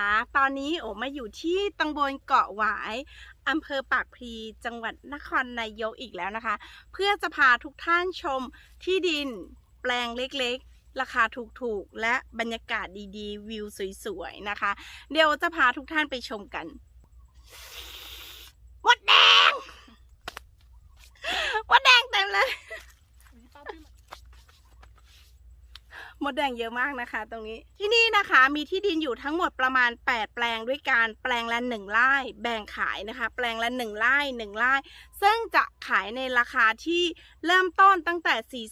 าตอนนี้โอมาอยู่ที่ตำบลเกาะหวายอำเภอปากพลีจังหวัดนครนายกอีกแล้วนะคะ เพื่อจะพาทุกท่านชมที่ดินแปลงเล็กๆ ราคาถูกๆ และบรรยากาศดีๆ วิวสวยๆ นะคะ เดี๋ยวจะพาทุกท่านไปชมกันมดแดงมดแดงเต็มเลย มดแดงเยอะมากนะคะ ตรงนี้ที่นี่นะคะมีที่ดินอยู่ทั้งหมดประมาณ 8 แปลงด้วยการแปลงละ1ไร่แบ่งขายนะคะ แปลงละ1ไร่1ไร่ซึ่งจะขายในราคาที่เริ่มต้นตั้งแต่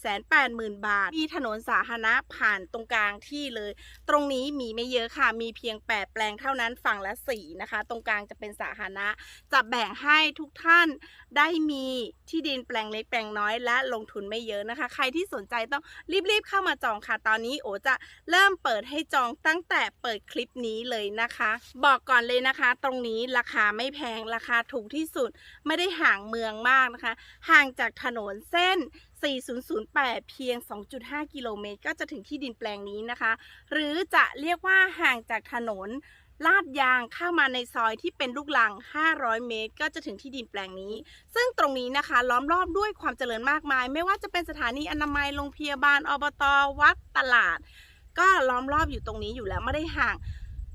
480,000 บาท มีถนนสาธารณะผ่านตรงกลางที่เลย ตรงนี้มีไม่เยอะค่ะ มีเพียง 8 แปลงเท่านั้นฝั่งละ 4 นะคะ ตรงกลางจะเป็นสาธารณะ จะแบ่งให้ทุกท่านได้มีที่ดินแปลงเล็กแปลงน้อยและลงทุนไม่เยอะนะคะ ใครที่สนใจต้องรีบๆเข้ามาจองค่ะ ตอนนี้โอจะเริ่มเปิดให้จองตั้งแต่เปิดคลิปนี้เลยนะคะ บอกก่อนเลยนะคะ ตรงนี้ราคาไม่แพงราคาถูกที่สุดไม่ได้ห่างเมืองมากนะคะ ห่างจากถนนเส้น 4008 เพียง 2.5 กิโลเมตร ก็จะถึงที่ดินแปลงนี้นะคะ หรือจะเรียกว่าห่างจากถนนลาดยางเข้ามาในซอยที่เป็นลูกลัง 500 เมตร ก็จะถึงที่ดินแปลงนี้ ซึ่งตรงนี้นะคะ ล้อมรอบด้วยความเจริญมากมาย ไม่ว่าจะเป็นสถานีอนามัย โรงพยาบาล อบต วัด ตลาด ก็ล้อมรอบอยู่ตรงนี้อยู่แล้วไม่ได้ห่าง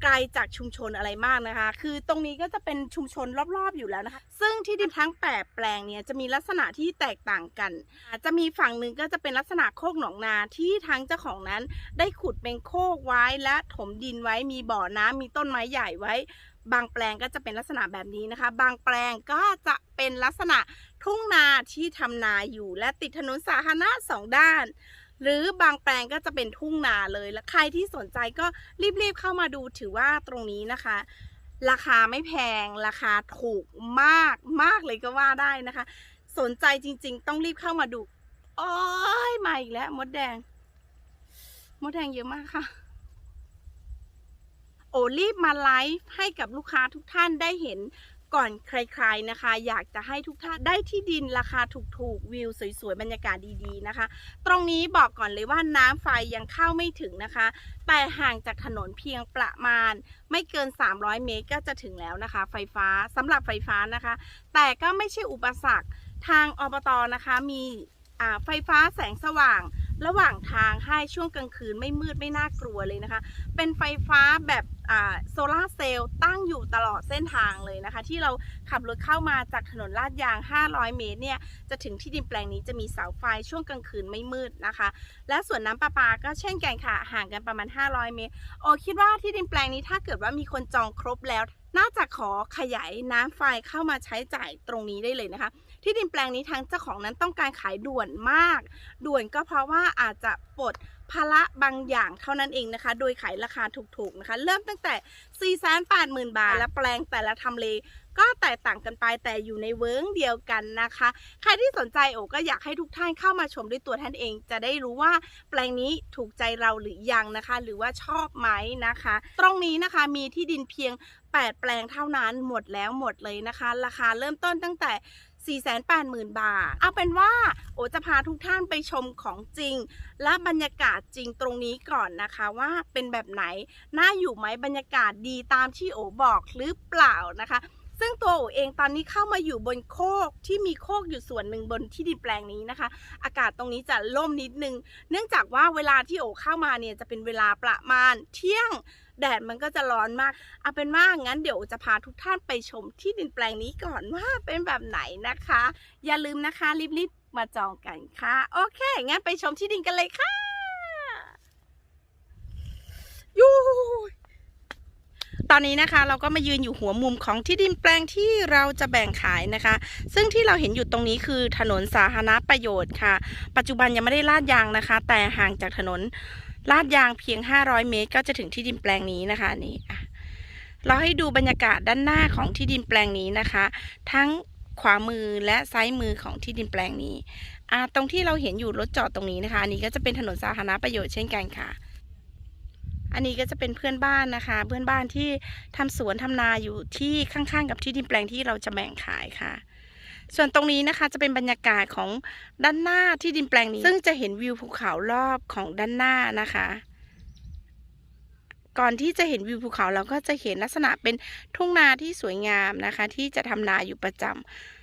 ไกลจากชุมชนอะไรมากนะคะ คือตรงนี้ก็จะเป็นชุมชนรอบๆอยู่แล้วนะคะ ซึ่งที่ดินทั้งแปดแปลงเนี่ยจะมีลักษณะที่แตกต่างกัน จะมีฝั่งหนึ่งก็จะเป็นลักษณะโคกหนองนาที่ทั้งเจ้าของนั้น ได้ขุดเป็นโคกไว้และถมดินไว้มีบ่อน้ำมีต้นไม้ใหญ่ไว้ บางแปลงก็จะเป็นลักษณะแบบนี้นะคะ บางแปลงก็จะเป็นลักษณะทุ่งนาที่ทำนาอยู่และติดถนนสาธารณะสองด้าน หรือบางแปลงก็จะเป็นทุ่งนาเลย และใครที่สนใจก็รีบๆเข้ามาดูถือว่าตรงนี้นะคะ ราคาไม่แพงราคาถูกมากมากเลยก็ว่าได้นะคะ สนใจจริง ๆ ต้องรีบเข้ามาดูโอ้ยมาอีกแล้วมดแดง มดแดงเยอะมากค่ะ โอ้รีบมาไลฟ์ให้กับลูกค้าทุกท่านได้เห็น ก่อนใครๆนะคะ อยากจะให้ทุกท่านได้ที่ดินราคาถูกๆ วิวสวยๆ บรรยากาศดีๆนะคะ ตรงนี้บอกก่อนเลยว่าน้ำไฟยังเข้าไม่ถึงนะคะ แต่ห่างจากถนนเพียงประมาณ ไม่เกิน 300 เมตรก็จะถึงแล้วนะคะ ไฟฟ้าสำหรับไฟฟ้านะคะ แต่ก็ไม่ใช่อุปสรรคทางอบตนะคะมีไฟฟ้าแสงสว่าง ระหว่างทางให้ช่วงกลางคืนไม่มืดไม่น่ากลัวเลยนะคะ เป็นไฟฟ้าแบบโซลาเซลล์ตั้งอยู่ตลอดเส้นทางเลยนะคะ ที่เราขับรถเข้ามาจากถนนลาดยาง 500 เมตรเนี่ย จะถึงที่ดินแปลงนี้จะมีเสาไฟช่วงกลางคืนไม่มืดนะคะ และส่วนน้ำประปาก็เช่นกันค่ะ ห่างกันประมาณ 500 เมตร โอคิดว่าที่ดินแปลงนี้ถ้าเกิดว่ามีคนจองครบแล้ว น่าจะขอขยายน้ำไฟเข้ามาใช้จ่ายตรงนี้ได้เลยนะคะ ที่ดินแปลงนี้ทางเจ้าของนั้นต้องการขายด่วนมาก ด่วนก็เพราะว่าอาจจะปลดภาระบางอย่างเท่านั้นเองนะคะ โดยขายราคาถูกๆนะคะ เริ่มตั้งแต่ 480,000 บาท และแปลงแต่ละทำเลก็แตกต่างกันไปแต่อยู่ในเวิร์งเดียวกันนะคะ ใครที่สนใจโอก็อยากให้ทุกท่านเข้ามาชมด้วยตัวท่านเอง จะได้รู้ว่าแปลงนี้ถูกใจเราหรือยังนะคะ หรือว่าชอบไหมนะคะ ตรงนี้นะคะมีที่ดินเพียง 8 แปลงเท่านั้นหมดแล้วหมดเลยนะคะ ราคาเริ่มต้นตั้งแต่ 480,000 บาท เอาเป็นว่าโอจะพาทุกท่านไปชมของจริง และบรรยากาศจริงตรงนี้ก่อนนะคะว่าเป็นแบบไหน น่าอยู่ไหมบรรยากาศดีตามที่โอบอกหรือเปล่านะคะ ซึ่งตัวโอเองตอนนี้เข้ามาอยู่บนโคกที่มีโคกอยู่ส่วนหนึ่งบนที่ดินแปลงนี้นะคะ อากาศตรงนี้จะร่มนิดนึง เนื่องจากว่าเวลาที่โอเข้ามาเนี่ยจะเป็นเวลาประมาณเที่ยงแดดมันก็จะร้อนมากเอาเป็นว่างั้นเดี๋ยวจะพาทุกท่านไปชมที่ดินแปลงนี้ก่อนว่าเป็นแบบไหนนะคะ อย่าลืมนะคะรีบๆมาจองกันค่ะ โอเค งั้นไปชมที่ดินกันเลยค่ะยู ตอนนี้นะคะเราก็มายืนอยู่หัวมุมของที่ดินแปลงที่เราจะแบ่งขายนะคะ ซึ่งที่เราเห็นอยู่ตรงนี้คือถนนสาธารณประโยชน์ค่ะ ปัจจุบันยังไม่ได้ลาดยางนะคะ แต่ห่างจากถนนลาดยางเพียง 500 เมตร ก็จะถึงที่ดินแปลงนี้นะคะนี่เราให้ดูบรรยากาศด้านหน้าของที่ดินแปลงนี้นะคะ ทั้งขวามือและซ้ายมือของที่ดินแปลงนี้ตรงที่เราเห็นอยู่รถจอดตรงนี้นะคะอันนี้ก็จะเป็นถนนสาธารณประโยชน์เช่นกันค่ะ นนี้ก็จะเป็นเพื่อนบ้านนะคะ เพื่อนบ้านที่ทำสวนทำนาอยู่ที่ข้างๆ กับที่ดินแปลงที่เราจะแบ่งขายค่ะ ส่วนตรงนี้นะคะจะเป็นบรรยากาศของด้านหน้าที่ดินแปลงนี้ ซึ่งจะเห็นวิวภูเขารอบของด้านหน้านะคะ ก่อนที่จะเห็นวิวภูเขาเราก็จะเห็นลักษณะเป็นทุ่งนาที่สวยงามนะคะ ที่จะทำนาอยู่ประจำอะ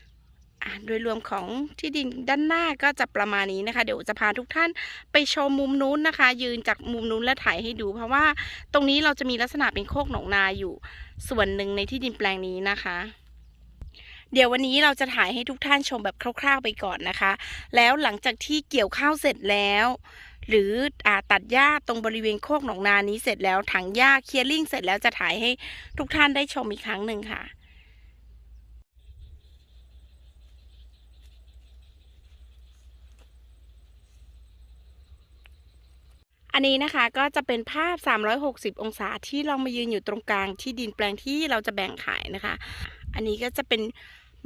โดยรวมของที่ดินด้านหน้าก็จะประมาณนี้นะคะ เดี๋ยวจะพาทุกท่านไปชมมุมนู้นนะคะ ยืนจากมุมนู้นและถ่ายให้ดู เพราะว่าตรงนี้เราจะมีลักษณะเป็นโคกหนองนาอยู่ ส่วนหนึ่งในที่ดินแปลงนี้นะคะเดี๋ยววันนี้เราจะถ่ายให้ทุกท่านชมแบบคร่าวๆไปก่อนนะคะ แล้วหลังจากที่เกี่ยวข้าวเสร็จแล้ว หรืออาตัดหญ้าตรงบริเวณโคกหนองนานี้เสร็จแล้วถังหญ้าเคลียร์ลิงเสร็จแล้วจะถ่ายให้ทุกท่านได้ชมอีกครั้งหนึ่งค่ะ อันนี้นะคะก็จะเป็นภาพ 360 องศาที่เรามายืนอยู่ตรงกลางที่ดินแปลงที่เราจะแบ่งขายนะคะ อันนี้ก็จะเป็น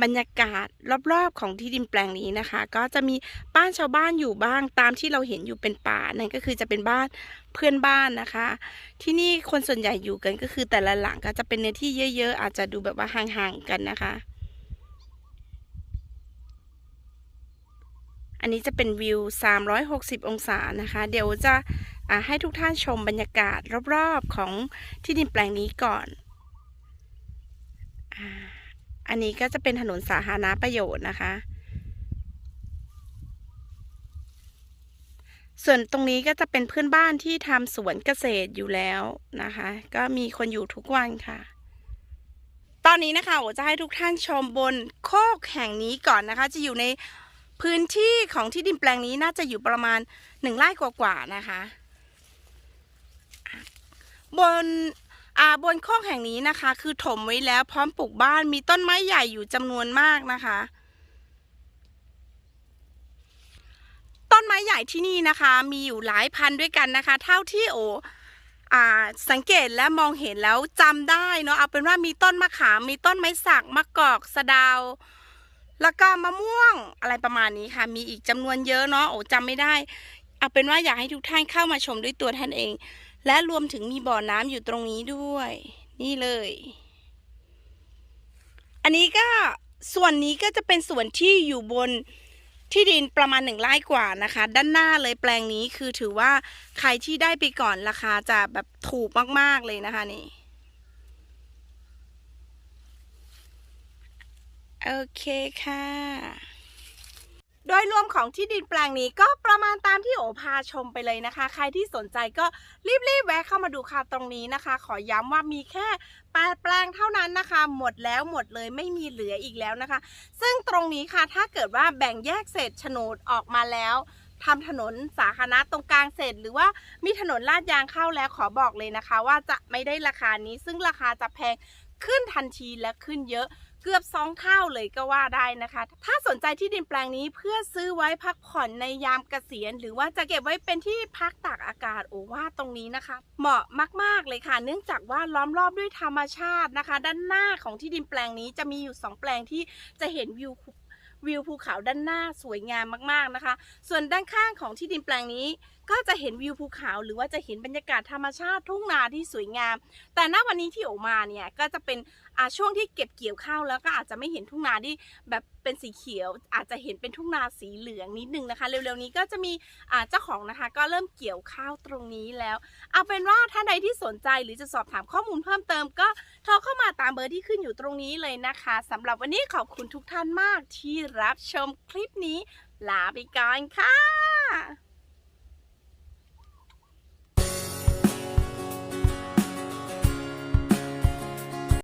บรรยากาศรอบๆของที่ดินแปลงนี้นะคะ ก็จะมีบ้านชาวบ้านอยู่บ้างตามที่เราเห็นอยู่เป็นป่านั่นก็คือจะเป็นบ้านเพื่อนบ้านนะคะ ที่นี่คนส่วนใหญ่อยู่กันก็คือแต่ละหลังก็จะเป็นเนื้อที่เยอะ ๆ อาจจะดูแบบว่าห่างๆกันนะคะ อันนี้จะเป็นวิว 360 องศานะคะ เดี๋ยวจะ ให้ทุกท่านชมบรรยากาศรอบๆของที่ดินแปลงนี้ก่อนอาอันนี้ก็จะเป็นถนนสาธารณประโยชน์นะคะ ส่วนตรงนี้ก็จะเป็นเพื่อนบ้านที่ทำสวนเกษตรอยู่แล้วนะคะ ก็มีคนอยู่ทุกวันค่ะ ตอนนี้นะคะโอจะให้ทุกท่านชมบนโคกแห่งนี้ก่อนนะคะ จะอยู่ในพื้นที่ของที่ดินแปลงนี้น่าจะอยู่ประมาณหนึ่งไร่กว่าๆนะคะ บนอ่าบนโคกแห่งนี้นะคะ คือถมไว้แล้วพร้อมปลูกบ้านมีต้นไม้ใหญ่อยู่จำนวนมากนะคะ ต้นไม้ใหญ่ที่นี่นะคะ มีอยู่หลายพันด้วยกันนะคะ เท่าที่โออ่าสังเกตและมองเห็นแล้วจำได้เนาะเอาเป็นว่ามีต้นมะขามมีต้นไม้สักมะกอกสะดาว แล้วก็มะม่วงอะไรประมาณนี้ค่ะ มีอีกจำนวนเยอะเนาะโอ้จำไม่ได้ เอาเป็นว่าอยากให้ทุกท่านเข้ามาชมด้วยตัวท่านเอง และรวมถึงมีบ่อน้ำอยู่ตรงนี้ด้วย นี่เลย อันนี้ก็ส่วนนี้ก็จะเป็นส่วนที่อยู่บนที่ดินประมาณหนึ่งไร่กว่านะคะ ด้านหน้าเลยแปลงนี้คือถือว่าใครที่ได้ไปก่อนราคาจะแบบถูกมาก ๆ เลยนะคะนี่โอเคค่ะ โดยรวมของที่ดินแปลงนี้ก็ประมาณตามที่โอพาชมไปเลยนะคะ ใครที่สนใจก็รีบๆแวะเข้ามาดูค่ะตรงนี้นะคะ ขอย้ำว่ามีแค่แปดแปลงเท่านั้นนะคะ หมดแล้วหมดเลยไม่มีเหลืออีกแล้วนะคะ ซึ่งตรงนี้ค่ะถ้าเกิดว่าแบ่งแยกเศษโฉนดออกมาแล้วทำถนนสาธารณะตรงกลางเสร็จ หรือว่ามีถนนลาดยางเข้าแล้วขอบอกเลยนะคะ ว่าจะไม่ได้ราคานี้ซึ่งราคาจะแพงขึ้นทันทีและขึ้นเยอะ เกือบสองเท่าเลยก็ว่าได้นะคะ ถ้าสนใจที่ดินแปลงนี้เพื่อซื้อไว้พักผ่อนในยามเกษียณ หรือว่าจะเก็บไว้เป็นที่พักตากอากาศโอ้ว่าตรงนี้นะคะ เหมาะมาก ๆ เลยค่ะ เนื่องจากว่าล้อมรอบด้วยธรรมชาตินะคะ ด้านหน้าของที่ดินแปลงนี้จะมีอยู่สองแปลงที่จะเห็นวิววิวภูเขาด้านหน้าสวยงามมากๆนะคะ ส่วนด้านข้างของที่ดินแปลงนี้ ก็จะเห็นวิวภูเขาหรือว่าจะเห็นบรรยากาศธรรมชาติทุ่งนาที่สวยงาม แต่ณวันนี้ที่ออกมาเนี่ยก็จะเป็นช่วงที่เก็บเกี่ยวข้าวแล้วก็อาจจะไม่เห็นทุ่งนาที่แบบเป็นสีเขียว อาจจะเห็นเป็นทุ่งนาสีเหลืองนิดนึงนะคะ เร็วๆนี้ก็จะมีเจ้าของนะคะ ก็เริ่มเกี่ยวข้าวตรงนี้แล้ว เอาเป็นว่าท่านใดที่สนใจหรือจะสอบถามข้อมูลเพิ่มเติม ก็โทรเข้ามาตามเบอร์ที่ขึ้นอยู่ตรงนี้เลยนะคะสำหรับวันนี้ขอบคุณทุกท่านมากที่รับชมคลิปนี้ลาไปก่อนค่ะ